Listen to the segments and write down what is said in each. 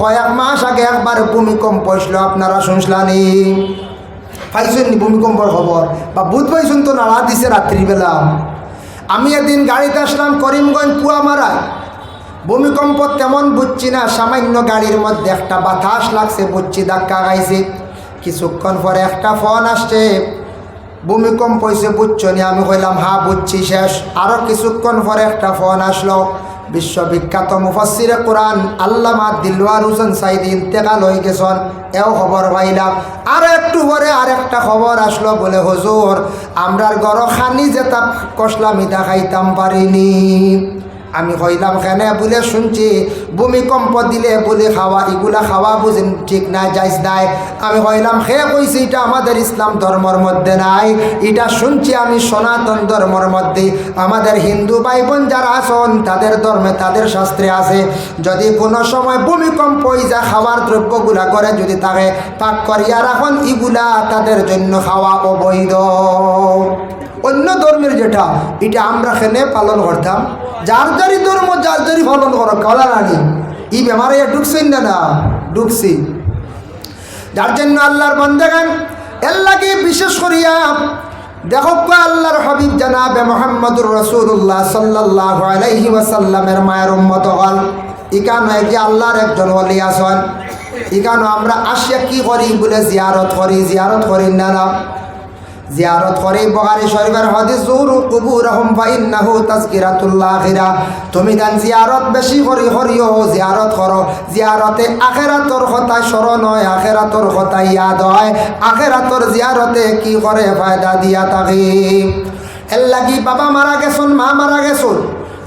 কয়েক মাস আগে একবার ভূমিকম্প হয়েছিল, আপনারা শুনছিলানি? পাইছেন ভূমিকম্পর খবর? বা বুধ পাইছেন তো নাড়া দিছে রাত্রিবেলা। আমি একদিন গাড়িতে আসলাম করিমগঞ্জ পুয়ামারায় ভূমিকম্প তেমন বুঝছি না, সামান্য গাড়ির মধ্যে একটা বাতাস লাগছে, বুঝছি ধাক্কা খাইছে। কিছুক্ষণ পরে একটা ফোন আসছে। ভূমিকম্প হয়েছে বুঝছ নি? আমি কইলাম হা বুঝছি, শেষ। আরও কিছুক্ষণ পরে একটা ফোন আসলো। বিশ্ববিখ্যাত মুফাসিরে কোরআন আল্লামা দিলওয়ার হোসেন সাইদ ইন্তেকাল হয়ে গেছেন, এও খবর পাইলাম। আর একটু পরে আর একটা খবর আসলো বলে, হজুর, আমরার গড় খানি যেতাম কসলামিতা খাইতাম পারিনি। আমি কইলাম, কেন বলে শুনছি? ভূমিকম্প দিলে বলে খাওয়া, এগুলা খাওয়া বুঝেন ঠিক না যাইস নাই। আমি কইলাম সে কইছি, এটা আমাদের ইসলাম ধর্মর মধ্যে নাই। এটা শুনছি আমি সনাতন ধর্মর মধ্যে। আমাদের হিন্দু ভাই বোন যারা আছেন, তাদের ধর্মে তাদের শাস্ত্রে আছে, যদি কোনো সময় ভূমিকম্প যায়, খাওয়ার দ্রব্যগুলা করে যদি তাকে পাক করিয়া রাখুন, এগুলা তাদের জন্য খাওয়া অবৈধ। অন্য ধর্মের যেটা, এটা আমরা খেনে পালন করতাম। যার যারই ধর্ম, যার যারই পালন করো, কলা রানি ই বেমারে ঢুকছেন না না, ঢুকছি। যার জন্য আল্লাহর বন্দেগান এল্লাকে বিশেষ করিয়া, দেখো আল্লাহর হাবিব জানাবে মোহাম্মদুর রসুল্লাহ সাল্লাহ আলাইহি মায়ের উম্মত হল। ইকানো কি আল্লাহর একজন হলি আসন ইকানো আমরা আসিয়া কি করি বলে জিয়ারত করি জিয়ারত করি না না। জিয়ারত করে বগারি শরীফের হাদিস জুরু কুবুরহুম ফাইন্নাহু তাজকিরাতুল্লাহ আখিরা। তুমি দান জিয়ারত বেশি করি, করিও, জিয়ারত করো। জিয়ারতে আখেরাতর কথা স্মরণ হয়, আখেরাতর কথা ইয়াদ হয়। আখেরাতর জিয়ারতে কি করে ফায়দা দিয়া থাকি? এর লাগি বাবা মারা গেছুন, মা মারা গেছুন।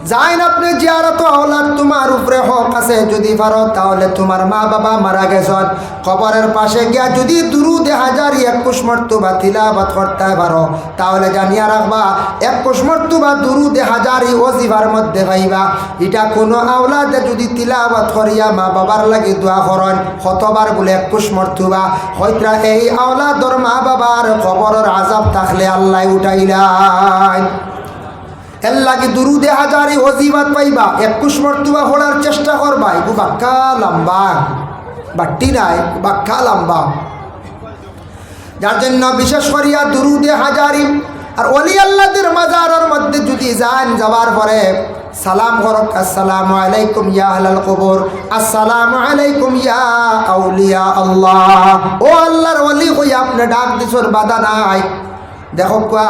যাইন আপনি জিয়ারত আওলাদ তোমার উপরে হক আছে, যদি পারো তাহলে তোমার মা বাবা মারা গেছন। কবরের পাশে গিয়া যদি দুরুদে হাজার, একুশ মর্তুবা তিলাবাত করতে পারো, তাহলে জানিয়া রাখবা, একুশ মর্তুবা দুরুদে হাজারই ওজিবার মধ্যে পাইবা। এটা কোনো আওলাদে যদি তিলাবাত করিয়া মা বাবার লাগি দোয়া করন শতবার বলে একুশ মর্তুবা? হয়তো এই আওলাদর মা বাবার কবরের আজাব থাকলে আল্লাহ উঠাইলাই এর লাগে দুরুদে হাজারি অজিবাত পাইবা একুশ মর্তুবা ফোড়ার চেষ্টা করবা, এগু বাক্কা লম্বা। বাট্টি নাই, বাক্কা লম্বা। যার জন্য বিশেষ করিয়া দুরুদে হাজারি আর অলি আল্লাদের মাজারের মধ্যে যদি যান যাওয়ার পরে, সালাম করক, আসসালামু আলাইকুম ইয়া আহলাল কবর, আসসালামু আলাইকুম ইয়া আউলিয়া আল্লাহ। ও আল্লাহর ওলি কই, আপনি ডাক দিছর বাধা নাই। দেখো কুয়া,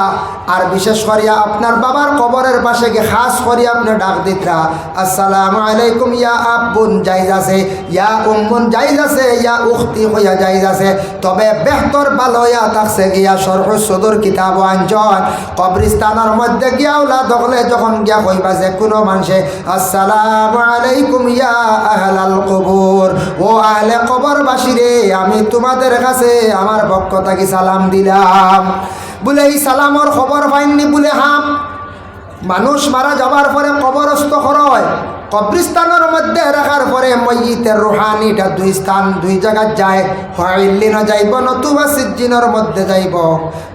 আর বিশেষ করিয়া আপনার বাবার কবরের পাশে গিয়ে খাস করিয়া আপনি ডাক দিতরা আসসালামু আলাইকুম, ইয়া আব্বুন জাইজ আছে, ইয়া উম্মুন জাইজ আছে, ইয়া উখতি হইয়া জাইজ আছে। তবে বেহতর ভালো ইয়া থাকছে গিয়া সরহ সদর কিতাব আঞ্চল কবরিস্তানের মধ্যে গিয়া ওলা দখলে যখন গিয়া কইবা যে কোনো মানুষে, আসসালামু আলাইকুম, ইয়া আহলাল কবর। ও আহলে কবরবাসী রে, আমি তোমাদের কাছে, আমার পক্ষ থেকে সালাম দিলাম। বলে এই সালামর খবর পাইননি বলে হাম। মানুষ মারা যাবার পরে কবরস্থ হয় কবরিস্তানের মধ্যে রাখার পরে ময়িতের রুহানিটা দুই স্থান, দুই জায়গায় যায়। হইলিন যাইব, নতুবা সিজ্জিনের মধ্যে যাইব।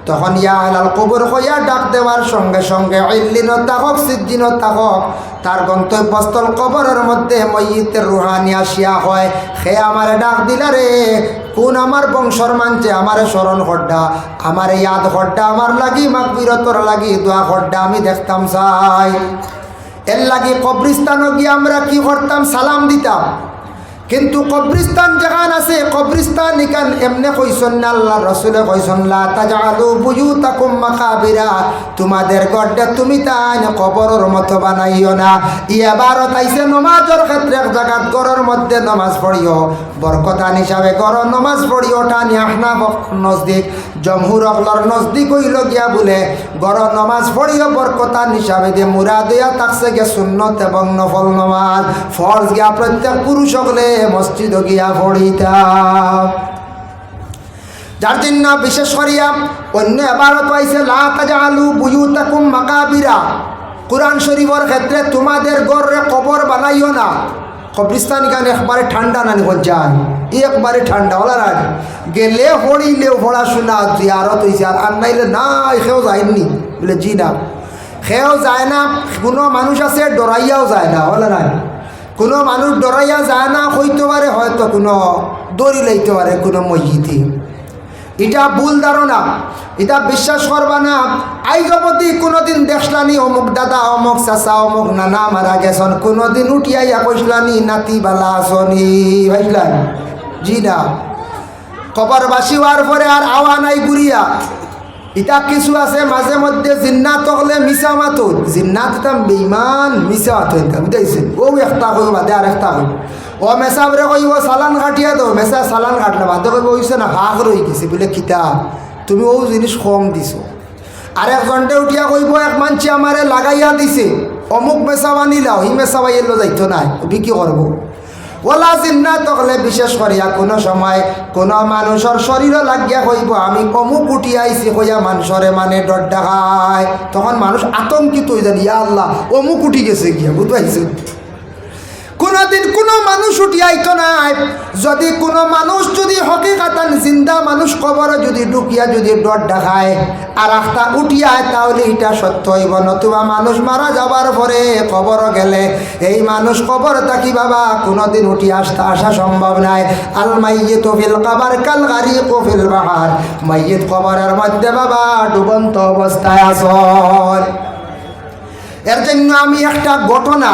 তখন ইয়া আলাল কবর হইয়া ডাক দেওয়ার সঙ্গে সঙ্গে ইল্লিন তাহক সিজ্জিন তাহক, তার গন্তব্যস্থল কবরের মধ্যে ময়িতের রুহানি আসিয়া হয়। সে আমারে ডাক দিলা রে কোন আমার বংশর মানছে আমারে স্মরণ হড্ডা, আমার ইয়াদ হড্ডা, আমার লাগি মাক বিরতর লাগি দোয়া হড্ডা আমি দেখতাম চাই। এর লাগি কবরিস্তানও গিয়ে আমরা কি করতাম? সালাম দিতাম। কিন্তু কবরিস্তান যেখান আছে কবরিস্তান ইকান এমনে কইসন না আল্লাহ রসুলে কইসন, লা তাজালু বুয়ুতাকুম মাকাবিরা তোমাদের গড্ডে তুমি তাই কবরের মতো বানাইও না। এবার তাইছে নমাজের ক্ষেত্রে এক জায়গাত গড়ের মধ্যে নমাজ পড়িও। বরকতান হিসাবে গড় নমাজ পড়িও, টানি আহনা নজদিক, জমহুর অকলর নজদিক হইল গিয়া বলে গড় নমাজ পড়িও, বরকতান হিসাবে দিয়ে মুরা দেয়া তাকছে গে সুন্নত এবং নফল নমাজ, ফরজ গিয়া প্রত্যেক পুরুষ হলে মসজিদ গিয়া পড়িতাম। যার জন্য বিশেষ করিয়া অন্য এবারত পাইছে লালু বুয়ুতাকুম মাকাবিরা। কোরআন শরীফের ক্ষেত্রে তোমাদের গড়ে কবর বানাইও না। কবরিস্তান এখানে একবারে ঠান্ডা নানি যায়। ই একবারে ঠান্ডা ওলা রানি গেলে হড়িলে পড়াশোনা, জিয়ারত হয়েছে আর আর নাইলে না সেও যায়নি। বলে, জি না। সেও যায় না, কোনো মানুষ আছে, ডরাইয়াও যায় না ওলা রানি কোনো মানুষ ডরাইয়া যায় না, হইতে পারে, হয়তো কোনো দড়ি লাইতে পারে, কোনো মসজিদে। এটা ভুল ধারণা, এটা বিশ্বাস করবা না। অবধি কোনোদিন দেখলানি, অমুক দাদা, অমুক চাচা, অমুক নানা মারা গেছন। কোনোদিন উঠিয়াইয়া কইসলানি, নাতি বালা আসনি ভাইসলান। জি না। কবরবাসী হওয়ার পরে আর আওয়া নাই গুড়িয়া ইটা কিছু আছে মাঝে মধ্যে জিন্নাত হলে মিশা মাতুন জিন্নাত এটা বেইমান মিশা মাতুন বুঝাইছেন? ও একটা কইব বাদে আর একটা কইব ও মেসাবরে কইব, চালান কাটিয়া দো মেসা চালান কাটলে, বাদে কইব হইছে না হাক রই গেছে বলে কিতাব তুমি ও জিনিস কম দিছো। আর একজনটে উঠিয়া কইব, এক মানছি আমারে লাগাইয়া দিছে। অমুক মেসা বানিলাও হি বাইয়ের যাইতো নাই বিক্রি করব ওলা চিন্না তকলে বিশেষ করিয়া কোনো সময় কোনো মানুষের শরীরও লাগিয়া কইব আমি অমুক উঠি আইছি কইয়া মানুষরে মানে ডর দেখায়। তখন মানুষ আতঙ্কিত হয়ে যায়, ইয়া আল্লাহ, অমুক উঠি গেছে গিয়া বুঝতে পারছেন কোনোদিন কোনো মানুষ উঠি আইতো নাই। যদি কোনো মানুষ যদি হকিকাতান জিন্দা মানুষ কবর যদি ঢুকিয়া যদি ডর দেখায়, আর একটা উঠি আয় তাহলে এটা সত্য হইব। নতুবা মানুষ মারা যাবার পরে কবর গেলে, এই মানুষ কবর থাকি বাবা কোনোদিন উঠি আসতে আসা সম্ভব নাই। আল মাইয়ে ফিল কাবার কাল গাড়ি কফিল বাহার। মাইয়েত কবরের মধ্যে বাবা ডুবন্ত অবস্থায় আসর এর জন্য আমি একটা ঘটনা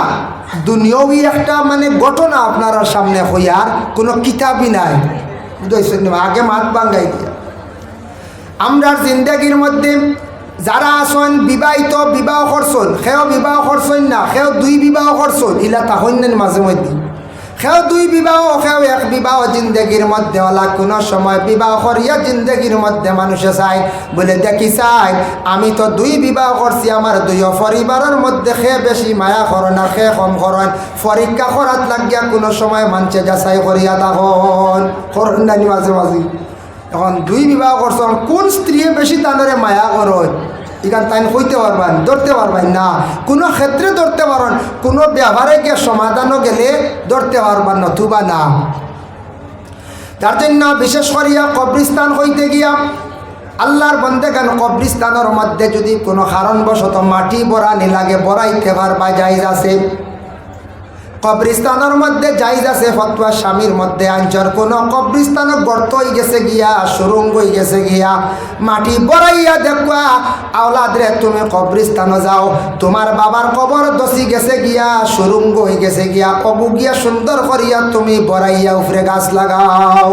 দুনিয়াবি একটা মানে ঘটনা আপনার সামনে হইয়ার কোনো কিতাবই নাই। বুঝতে আগে মাত বাঙ্গাই দিয়া। আমরা জিন্দগির মধ্যে যারা আসন বিবাহিত বিবাহ করছেন, সেও বিবাহ করছেন না, সেও দুই বিবাহ করছেন, ইলা তাহন্যেন মাঝে মধ্যে। সেও দুই বিবাহ সেও এক বিবাহ জিন্দগির মধ্যে ওলা। কোনো সময় বিবাহ করিয়া জিন্দগির মধ্যে মানুষে চাই বলে, দেখি চাই, আমি তো দুই বিবাহ করছি, আমার দুই পরিবারের মধ্যে সে বেশি মায়া করন আর সে কম করন পরীক্ষা করাত লাগিয়া কোনো সময় মানুষে যাচাই করিয়া তখন করন নানি মাঝে মাঝে এখন দুই বিবাহ করছেন কোন স্ত্রী বেশি তাদের মায়া করন এখান তাই কইতে পারবেন, ধরতে পারবেন না। কোনো ক্ষেত্রে ধরতে পারেন, কোনো ব্যবহারে গিয়ে সমাধানও গেলে ধরতে পারবেন নতুবা না। তার জন্য বিশেষ করিয়া কবরিস্তান হইতে গিয়া আল্লাহর বন্দে গান কবরিস্তানের মধ্যে যদি কোনো কারণবশত মাটি বরানি লাগে, বরাইতে পারবা যাইজ আছে। কবরিস্তানের মধ্যে যাই আছে, ফতুয়া স্বামীর মধ্যে আঞ্চর কোনো কবরিস্তান গর্ত হয়ে গেছে গিয়া, সুরঙ্গ হয়ে গেছে গিয়া। মাটি বড়াইয়া দেখবা আওলাদরে তুমি কবরিস্তানে যাও। তোমার বাবার কবর দসি গেছে গিয়া, সুরঙ্গ হয়ে গেছে গিয়া। কবু গিয়া সুন্দর করিয়া তুমি বড়াইয়া উপরে গাছ লাগাও।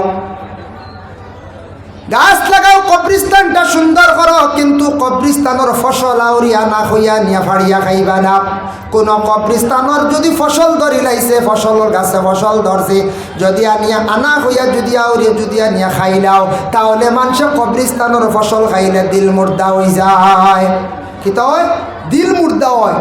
গাছ লাগাও কবরিস্তানটা সুন্দর করো, কিন্তু কবরিস্তানের ফসল আউরিয়া না হইয়া নিয়া ফাড়িয়া খাইবা না। কোন কবরিস্তানের যদি ফসল ধরি লাইছে, ফসলের গাছে ফসল ধরছে, যদি আনিয়া আনা হইয়া, যদি আউরিয়া, যদি আনিয়া খাইলাও তাহলে মানুষ কবরিস্তানের ফসল খাইলে দিল মুর্দা হয়ে যায়। কি তো দিল মুর্দা হয়।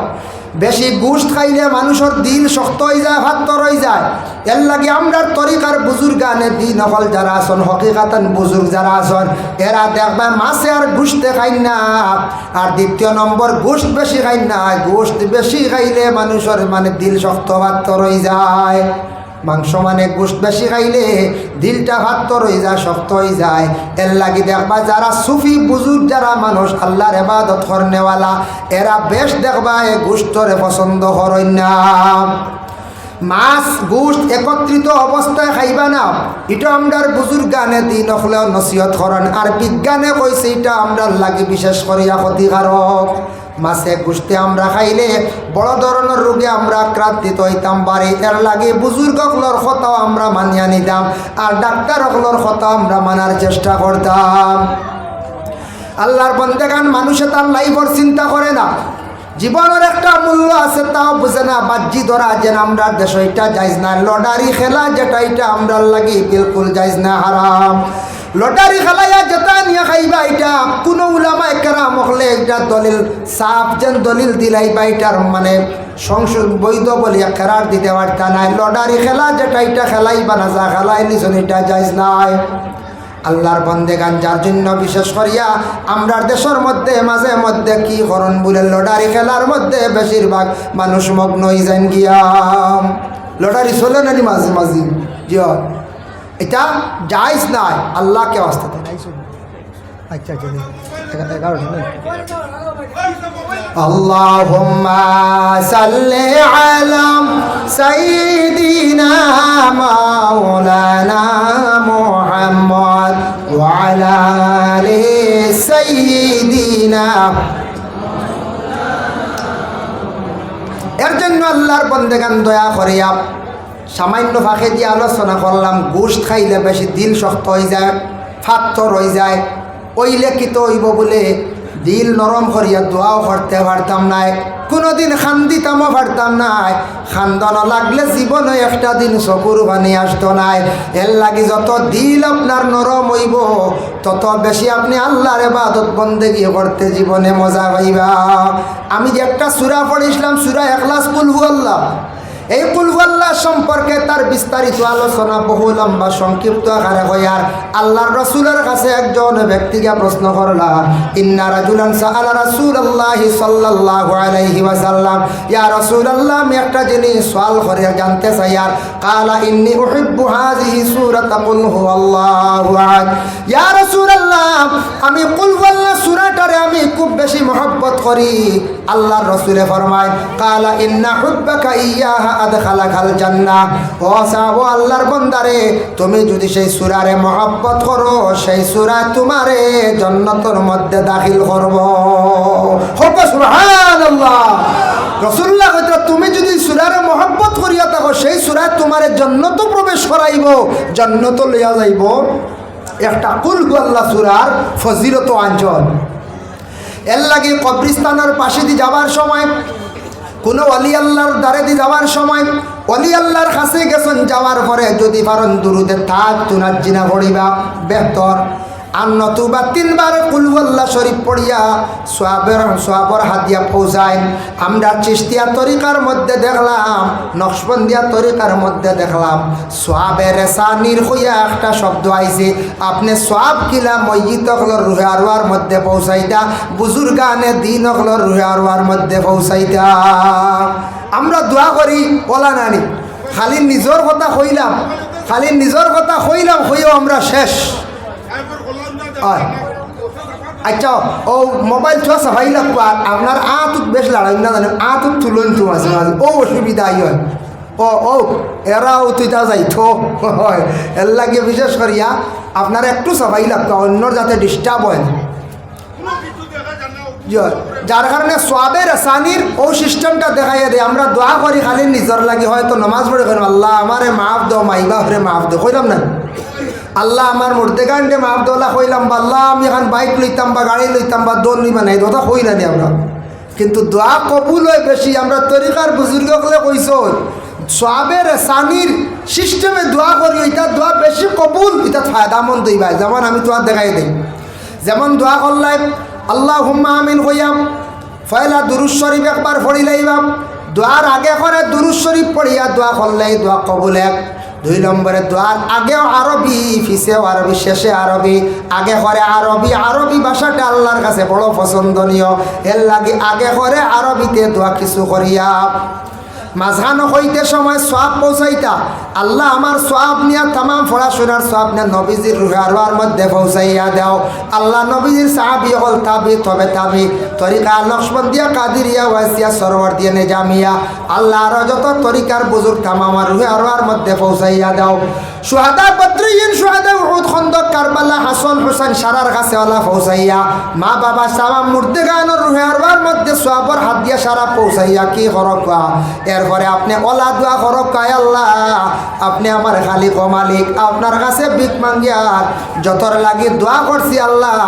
বেশি গোষ্ঠ খাইলে মানুষের দিল শক্ত হয়ে যায় ভাত হয়ে যায়। এর লাগে আমরার তরিকার বুজুর্গ আনে দিন হল যারা আসন, হকিকাতন বুজুর্গ যারা আসন, এরা দেখবা মাছে আর গোষ্ঠে খাই না। আর দ্বিতীয় নম্বর গোষ্ঠ বেশি খাই না। গোষ্ঠ বেশি খাইলে মানুষের মানে দিল শক্ত ভাত হয়ে যায়। মাংস মানে গোষ্ঠ বেশি খাইলে দিলটা ভাত হয়ে যায়, শক্ত হয়ে যায়। এর লাগি দেখবা যারা সুফি বুজুর্গ, যারা মানুষ, আল্লাহর এবাদত করনেওয়ালা, এরা বেশ দেখবা এ গোষ্ঠরে পছন্দ করেন না। মাছ গোষ্ঠ একত্রিত অবস্থায় খাইবা না। এটা বুজুর্গ গানে দিন হলেও নসিহত করেন। আর বিজ্ঞানে কইছে এটা আমরার লাগি বিশেষ করিয়া ক্ষতিকারক। মাছে গোষ্ঠে আমরা খাইলে বড় ধরনের রোগে আমরা আক্রান্তিত হইতাম, বাড়ি এর লাগে বুজুর্গ হকলর কথাও আমরা মানিয়া নিতাম আর ডাক্তার হকলর কথা আমরা মানার চেষ্টা করতাম। আল্লাহর বন্দেগান মানুষে তার লাইফর চিন্তা করে না। জীবনের একটা মূল্য আছে, তাও বুঝে না বাজ্যি ধরা যেন আমরা দেশ এটা যাইজ না, লটারি খেলা যেটা, এটা আমরা লাগি বিলকুল যাইজ না, হারাম। লটারি খেলাইয়া যেটা নিয়ে খাইবা এটা। কোনো উলামা কেরাম হলে এটা দলিল, সাফ যেন দলিল দিলাইবা এটার মানে সংসদ বৈধ বলিয়া খেলার দিতে পারতা নাই। লটারি খেলা যেটা, এটা খেলাইবা না, যা খেলাই নিছন এটা যাইজ নাই। আল্লাহর বন্দে গান যার জন্য বিশেষ করিয়া আমরা দেশের মধ্যে, মাঝে মধ্যে কি করণ বলে লটারি খেলার মধ্যে বেশিরভাগ মানুষ মগ্ন হয়ে যান গিয়া। লটারি চলে নানি মাঝে মাঝে জিও এটা যাইজ নাই আল্লাহকে আসতে আচ্ছা আচ্ছা এগারোটা না اللهم صل على سيدنا مولانا محمد وعلى آل سيدنا এর জন্য আল্লাহর বন্দেগান দয়া করিয়া সামান্য ফাঁকে দিয়ে আলোচনা করলাম গোষ্ঠ খাইলে বেশি দিল শক্ত হয়ে যায়, ফাত্তর হয়ে যায়। ওই লেখিত হইব বলে দিল নরম করিয়া দোয়াও করতে পারতাম নাই। কোনোদিন খান্দিতামও পারতাম নাই। খান্দন লাগলে জীবনে একটা দিন চকুর বানি আসতো নাই। এর লাগি যত দিল আপনার নরম হইব, তত বেশি আপনি আল্লাহর এবাদত বন্দেগি করতে জীবনে মজা পাইবা। আমি যে একটা সুরা পড়েছিলাম সুরা একলাস কুলহু আল্লাহ এই কুলফাল্লাহ সম্পর্কে তার বিস্তারিত আলোচনা বহু লম্বা, সংক্ষিপ্ত আকারে হইয়ার আল্লাহর রসুলের কাছে একজন ব্যক্তিকে প্রশ্ন করলা, ইন্না রাজুলান সাআলা রাসূলুল্লাহি সাল্লাল্লাহু আলাইহি ওয়াসাল্লাম। ইয়া রাসূলুল্লাহ, আমি একটা জিনিস সওয়াল করে জানতে চাই আর, কালা ইন্নি উহিব্বু হাযিহি সূরাতা কুল হুয়াল্লাহু আহাদ। ইয়া রাসূলুল্লাহ, আমি কুল হুয়াল্লাহ সূরাটারে আমি খুব বেশি মহব্বত করি। আল্লাহর রসুলে ফরমায়, কালা ইন্না হুব্বাকা ইয়াহা আদখালা খাল জান্নাহ ও আল্লাহর বন্দারে, তুমি যদি সেই সুরারে মহব্বত করো, সেই সুরা তোমারে জন্নতর মধ্যে দাখিল করব। রসুল্লাহ কইতো, তুমি যদি সুরারে মহব্বত করিয়া থাকো, সেই সুরায় তোমারে জন্নত প্রবেশ করাইব, জন্নত লইয়া যাইব। একটা কুল আল্লাহ সুরার ফজিলত অঞ্চল এর লাগে কবরিস্তানের পাশে দিয়ে যাওয়ার সময় কোনো অলি আল্লাহর দ্বারে দিয়ে যাওয়ার সময় অলি আল্লাহর কাছে গেছেন, যাওয়ার পরে যদি পারেন দুরুদে থাক, তুনার জিনা ভরিবা বেহতর। আর নতুবা তিনবার কুলুল্লাহ শরীফ পড়িয়া সোয়াবের সোয়াবর হাতিয়া পৌঁছায়। আমরা চিস্তিয়া তরিকার মধ্যে দেখলাম, নকশবন্দিয়া তরিকার মধ্যে দেখলাম। সোয়াবের সানির হইয়া একটা শব্দ আইছে, আপনি সোয়াব কিলা মসজিদ অকলর রুহে আরওয়ার মধ্যে পৌঁছাইতা, বুজুর্গানে দিন অকলর রুহে আরওয়ার মধ্যে পৌঁছাইতা। আমরা দোয়া করি, বলা নানি খালি নিজর কথা কইলাম, খালি নিজর কথা কইলাম, হইও আমরা শেষ। হয়। আচ্ছা ও মোবাইল থোয়া সাফাই লাগবো আপনার আতুত বেশ লড়াই না জানেন আতুত তুলন তো মাঝে মাঝে ও অসুবিধা হয় ও ও এরাও তুইটা যাইতো হয়। এর লাগে বিশেষ করিয়া আপনার একটু সাফাই লাগতো অন্যর যাতে ডিস্টার্ব হয়। না যার কারণে সোয়াবের সানির ও সিস্টেমটা দেখাইয়া দেয়। আমরা দোয়া করি, খালি নিজর লাগি হয়তো নমাজ পড়ে করি আল্লাহ আমারে মাফ দো, মাইবা হরে মাফ দো। কইলাম না? আল্লাহ আমার মর্দে গান্ডে মাফ দোলা কইলাম বা আল্লাহ, আমি এখন বাইক লইতাম বা গাড়ি লইতাম বা দোল লইবা নাই, কথা কই না আমরা। কিন্তু দোয়া কবুল হয় বেশি, আমরা তরিকার বুজুর্গকলে কইস সোয়াবের সানির সিস্টেমে দোয়া করি, এটা দোয়া বেশি কবুল, এটা ফায়দামন্দ হইবা যেমন আমি তোমার দেখাই দিই। যেমন দোয়া করলাই আল্লাহ হুম্মা আমিন হইয়াম ফয়লা দুরুজ শরীফ একবার পড়ি লাইবাম দোয়ার আগে করে দুরুজ শরীফ পড়িয়া দোয়া করলেই দোয়া কবুল এক। দুই নম্বরে দোয়ার আগেও আরবি ফিসেও আরবি, শেষে আরবি, আগে করে আরবি আরবি ভাষাটা আল্লাহর কাছে বড় পছন্দনীয়। এর লাগে আগে করে আরবিতে দোয়া কিছু করিয়া, মাঝখানো হইতে সময় সব পৌঁছাইতা আল্লাহ আমার সব নিয়া তাম পড়াশোনার সব নিয়ে নবীজির রুহার মধ্যে পৌঁছাইয়া দেও। আল্লাহ নবীজির সাহাবি হল তাবি, তবে তাবি। তরিকা লক্ষ্মণদিয়া কাদিরিয়া, ওয়াসিয়া সরোবর দিয়ে নেজামিয়া। আল্লাহ আরও যত তরিকার বুজুর্গ তাম আমার মধ্যে পৌঁছাইয়া দাও। সুহাদা বদ্রিন সুহাদা উহুদ, খন্দক, কারবালা, হাসন হুসেন সারার কাছে আল্লাহ পৌঁছাইয়া। মা বাবা সাবা মুর্দে গানোর রুহার মধ্যে সোয়াবর হাত দিয়া সারা পৌঁছাইয়া কি হরকা এরপরে আপনি ওলা দোয়া হরকায় আল্লাহ। আপনি আমার খালিক ও মালিক, আপনার কাছে ভিক মাঙ্গিয়ার যতর লাগি দোয়া করছি আল্লাহ,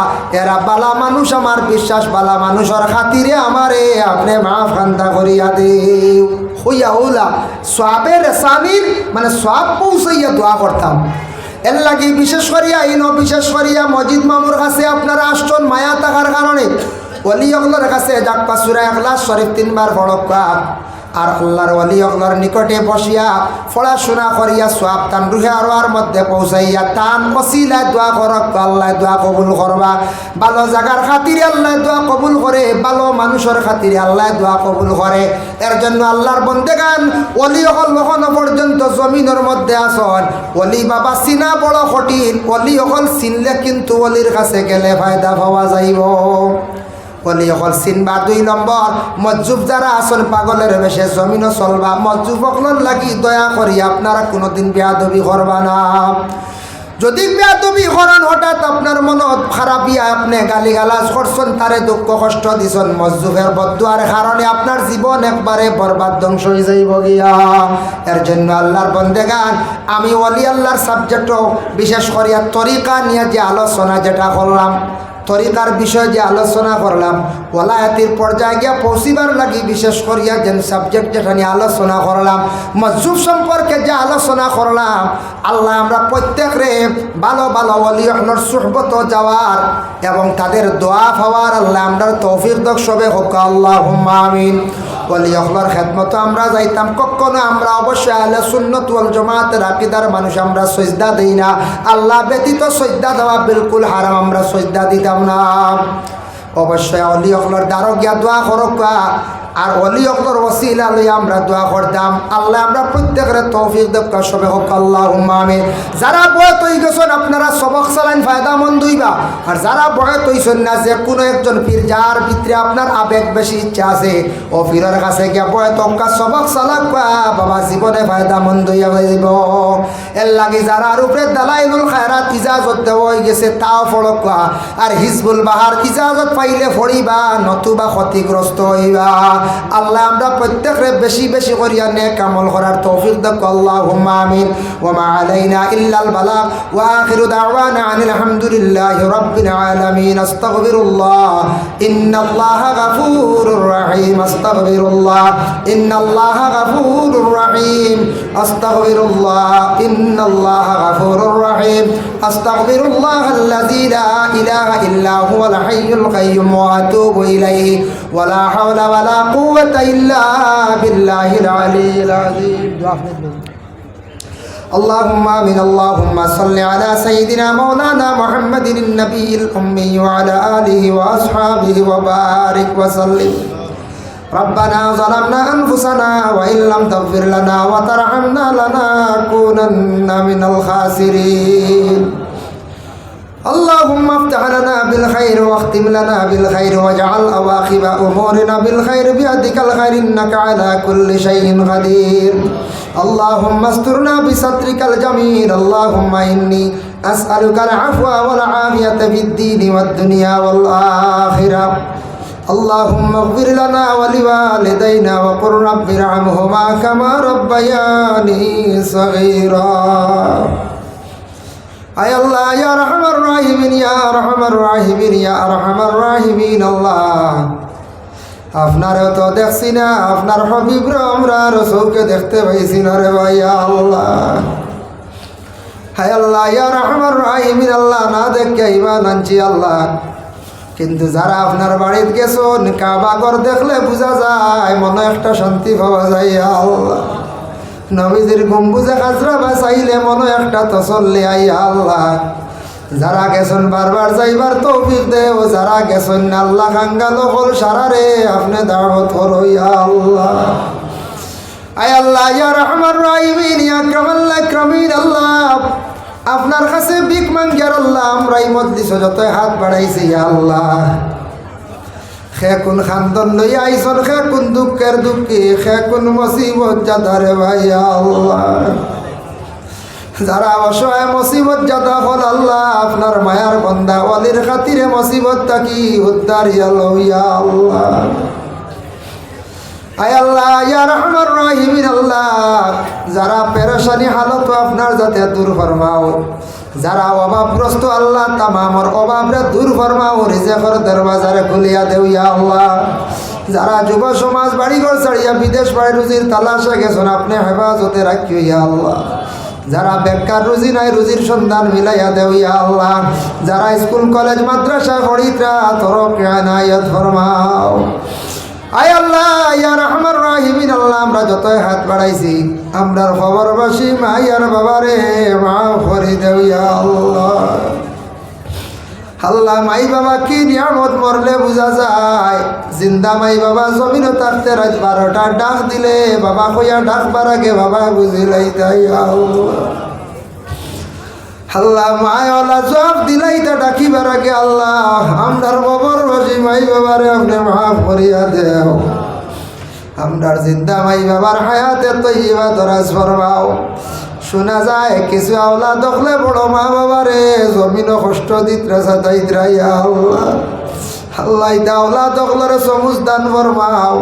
এরা বালা মানুষ আমার বিশ্বাস, বালা মানুষের খাতিরে আমারে আপনি মাফ খান্তা করিয়া দেও হইয়া ওলা সোয়াবের সানির মানে সোয়াব পৌঁছাইয়া দোয়া করতাম। এর লাগি বিশেষ করিয়া ইনো, বিশেষ করিয়া মজিদ মামুর কাছে আপনারা আসছেন মায়া থাকার কারণে অলি অগলোর কাছে জাকপা সুরা একলাস শরীফ তিনবার ফড়কা আর আল্লাহর অলি অগলার নিকটে বসিয়া পড়াশোনা করিয়া সোয়াব তান রুহে আরোয়ার মধ্যে পৌঁছাইয়া তান অসিলায় দোয়া করক আল্লাহ দোয়া কবুল করবা। ভালো জায়গার খাতিরে আল্লাহ দোয়া কবুল করে, ভালো মানুষের খাতিরে আল্লাহ দোয়া কবুল করে। এর জন্য আল্লাহর বন্দে গান অলি অকল কখনো পর্যন্ত জমিনের মধ্যে আসন অলি বাবা চিনা বড় কঠিন অলি অকল চিনলে কিন্তু অলির কাছে গেলে ফায়দা পাওয়া যাইব। অলি অকল চিনবা দুই নম্বর। মজ্জুব যারা আসন পাগলের বেশে জমিনও চলবা। মজ্জুব লাগি দয়া করি, আপনারা কোনোদিন বেয়াদবি করবা না। যদি বেয়াদবি করেন, হঠাৎ আপনার মনত খারাপ ইয়া আপনি গালি গালাজ করছেন, তারে দুঃখ কষ্ট দিছেন। মজুফের বদুয়ার কারণে আপনার জীবন একবারে বরবাদ ধ্বংস হয়ে যাইব গিয়া। এর জন্য আল্লাহর বন্দেগান, আমি অলি আল্লাহর সাবজেক্টও বিশেষ করিয়া তরিকা নিয়ে যে আলোচনা যেটা করলাম তরিকার বিষয়ে যে আলোচনা করলাম, ওলায়াতির পর্যায়ে গিয়া পৌঁছিবার লাগি বিশেষ করিয়া যেন সাবজেক্ট যেটা নিয়ে আলোচনা করলাম মজুব সম্পর্কে যে আলোচনা করলাম, আল্লাহ আমরা প্রত্যেকরে ভালো ভালো অলি আপনার সুহবত যাওয়ার এবং তাদের দোয়া পাওয়ার আল্লাহ আমরা তৌফিক দক সবে হোক আল্লাহ আমিন। অলি আখলার খেদমতো আমরা যাইতাম। কখনো আমরা অবশ্যই আহলে সুন্নত ওয়াল জমাতের আকিদার মানুষ আমরা সজদা দিই না। আল্লাহ ব্যতীত সজদা দেওয়া বিলকুল হারাম, আমরা সজদা দিতাম না। অবশ্যই অলি অখলার দ্বারক গিয়া দোয়া করক আর অলি অকলর ওসিলা লই আমরা দোয়া করতাম। আল্লাহ আমরা প্রত্যেকের তৌফিক দেবকা সবে হোক আল্লাহ আমি যারা বয় তৈ গেছেন আপনারা সবক চালাইন ফায়দা মন দইবা আর যারা বয় তৈছেন না, যে কোনো একজন পীর, যার ভিতরে আপনার আবেগ বেশি ইচ্ছা আছে, ও পীরের কাছে গিয়া বয় তঙ্কা সবক চালাক বাবা, জীবনে ফায়দা মন দইয়া যাইব। এর লাগি যারা আর উপরে দালাইলুল খায়রাত ইজাজত দেওয়া হয়ে গেছে, তাও ফড়ক আর হিজবুল বাহার ইজাজত পাইলে ফড়িবা, নতুবা ক্ষতিগ্রস্ত হইবা। আল্লাহ, আমরা প্রত্যেকরে বেশি বেশি করিয়া নেক আমল করার তৌফিক দাও আল্লাহুম্মা আমিন। ওয়া মা আলাইনা ইল্লাল বালাগ ওয়া আখিরু দাওয়ানা আনিল হামদুলিল্লাহি রাব্বিল আলামিন। আস্তাগফিরুল্লাহ। ইন্নাল্লাহা গাফুরুর রহিম। আস্তাগফিরুল্লাহ। ইন্নাল্লাহা গাফুরুর রহিম। আস্তাগফিরুল্লাহ। ইন্নাল্লাহা গাফুরুর রহিম। আস্তাগফিরুল্লাহ আল্লাযী লা ইলাহা ইল্লা হুয়াল হাইয়ুল কাইয়্যুম ওয়া আতুবু ইলাইহি। ولا حول ولا قوة إلا بالله العلي العظيم. اللهم آمين. اللهم صل على سيدنا مولانا محمد النبي الأمي وعلى آله وأصحابه وبارك وسلم. ربنا ظلمنا أنفسنا وإن لم تغفر لنا وترحمنا لنكونن من الخاسرين. اللهم افتح لنا بالخير واختم لنا بالخير واجعل أواخب أمورنا بالخير. بيدك الخير إنك على كل شيء قدير. اللهم استرنا بسترك الجميل. اللهم إني أسألك العفو والعافية في الدين والدنيا والآخرة. اللهم اغفر لنا ولوالدينا وقل رب ارحمهما كما ربياني صغيرا. আয় আল্লাহ, ইয়া রহমান রাহিমিন, ইয়া রহমান রাহিমিন, ইয়া রহমান রাহিমিন, আল্লাহ। আপনারও তো দেখছি না, আপনার হবিব আমরা রসৌকে দেখতে পাইছি না রে ভাই আল্লাহ। হায় আল্লাহ, ইয়া রহমান রাহিমিন, আল্লাহ, না দেখে ইমান আনছি আল্লাহ। কিন্তু যারা আপনার বাড়িতে গেছেন কাবাগর দেখলে বোঝা যায়, মনে একটা শান্তি পাওয়া যায় আল্লাহ। নবীজির গম্বুজে কাজরা বা চাইলে মনে একটা তসল্লি আই আল্লাহ। যারা গেছেন বারবার যাইবার তৌফিক দে ও যারা গেছেন আল্লাহ কাঙ্গাল হল সারারে, আপনি দাওয়াত করো আল্লাহ। আয় আল্লাহ, ইয়া রহমান রাহিমিন, ইয়া কামাল্লাহ ক্রমিন আল্লাহ। আপনার কাছে বিক মাঙ্গিয়ার আল্লাহ, আমরা এই মজলিসে যতই হাত বাড়াইছি আল্লাহ। খে কোন খান্দন লই আইসন খে কোন দুঃখের দুঃখী খে কোন মুসিবত জাদারে ভাই, আল্লাহ। যারা অসহায় মুসিবত জাদা হল আল্লাহ, আপনার মায়ার বন্দা অলির খাতিরে মুসিবত তাকি উদ্ধার ইয়া আল্লাহ। আয় আল্লাহ, ইয়া রহমান রহিমিন আল্লাহ। যারা পেরেশানি হালত আপনার যাতে দূর ফরমাও। যারা অভাবগ্রস্ত আল্লাহ, তামামর অভাবরে দূর ফরমাও, রিজেকর দরবাজারে খুলিয়া দেও ইয়া আল্লাহ। যারা যুব সমাজ বাড়ি ঘর ছাড়িয়া বিদেশ বাড়ি রুজির তালাশে গেছেন, আপনি হেফাজতে রাখিও ইয়া আল্লাহ। যারা বেকার রুজি নাই, রুজির সন্ধান মিলাইয়া দেও ইয়া আল্লাহ। যারা স্কুল, কলেজ মাদ্রাসা পড়িত্রা তরক নায়াত ফরমাও। আয় আল্লাহ, ইয়া রহমান রাহিমিন, আল্লাহ, আমরা যতই হাত বাড়াইছি আমরার খবরবাসী, মাইয়ার বাবারে মা করে দেও ইয়া আল্লাহ। আল্লাহ মাই বাবা কি নিয়ামত মরলে বোঝা যায়। জিন্দা মাই বাবা জমিন থাকতে রাত বারোটা ডাক দিলে, বাবা কইয়া ডাক বারাগে, বাবা বুঝিলাই তাই আল্লাহ। মায়ওয়ালা জব দিলাই তা ডাকিবার আগে আল্লাহ। আমরার বাবার বসি মাই বাবারে আপনি মাফ করিয়া দেও। আমরার জিন্দা মাই বাবার হায়াতে তৈবা দরাজ ফরমাও। শোনা যায়, কিছু আওলা দখলে বড় মা বাবারে জমিন কষ্ট দিত্রা সাদাইত্রা ইয়া আল্লাহ। আল্লাহ আওলা দখলরে সমুজ দান ফরমাও।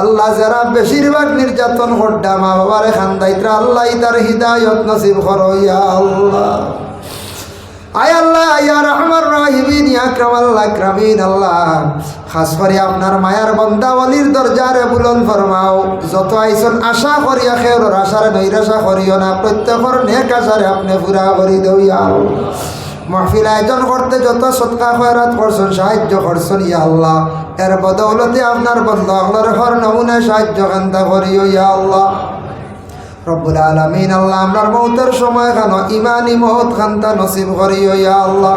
আল্লাহ যারা বেশিরভাগ নির্যাতন হড্ডা মা বাবারে খান্দাইত্রা, আল্লাহ তার হৃদায়ত নসিব করো ইয়া আল্লাহ। আয় আল্লাহ ইয়া রহমান কামাল্লাহ ক্রামিন আল্লাহ। খাস করে আপনার মায়ার বন্দাবলির দরজারে বুলন ফরমাও। যত আইসন আশা করিয়া খেওর আশারে নৈরাশা করিও না, প্রত্যেকর নেক আশারে আপনি পুরা করি দেও মাহফিল আয়োজন করতে যত সৎকা খয়রাত করছেন, সাহায্য করছেন ইয়া আল্লাহ। এর বদৌলতে আপনার বন্ধ হর নমুনে সাহায্য কান্তা করিও ইয়া আল্লাহ। রব্বুল আলমিন আল্লাহ আমরার মৌতের সময় খান ইমানি মহৎ খান্তা নসিব করিও ইয়া আল্লাহ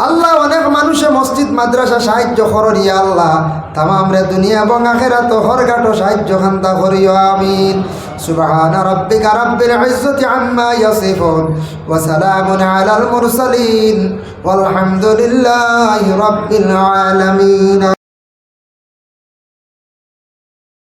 আল্লাহ অনেক মানুষে মসজিদ মাদ্রাসা সাহায্য করন ইয়া আল্লাহ তামাম রে দুনিয়া এবং আখেরা তো হরঘাটো সাহায্য খান্তা করিও আমিন سبحان ربك رب العزة عما يصفون وسلام على المرسلين والحمد لله رب العالمين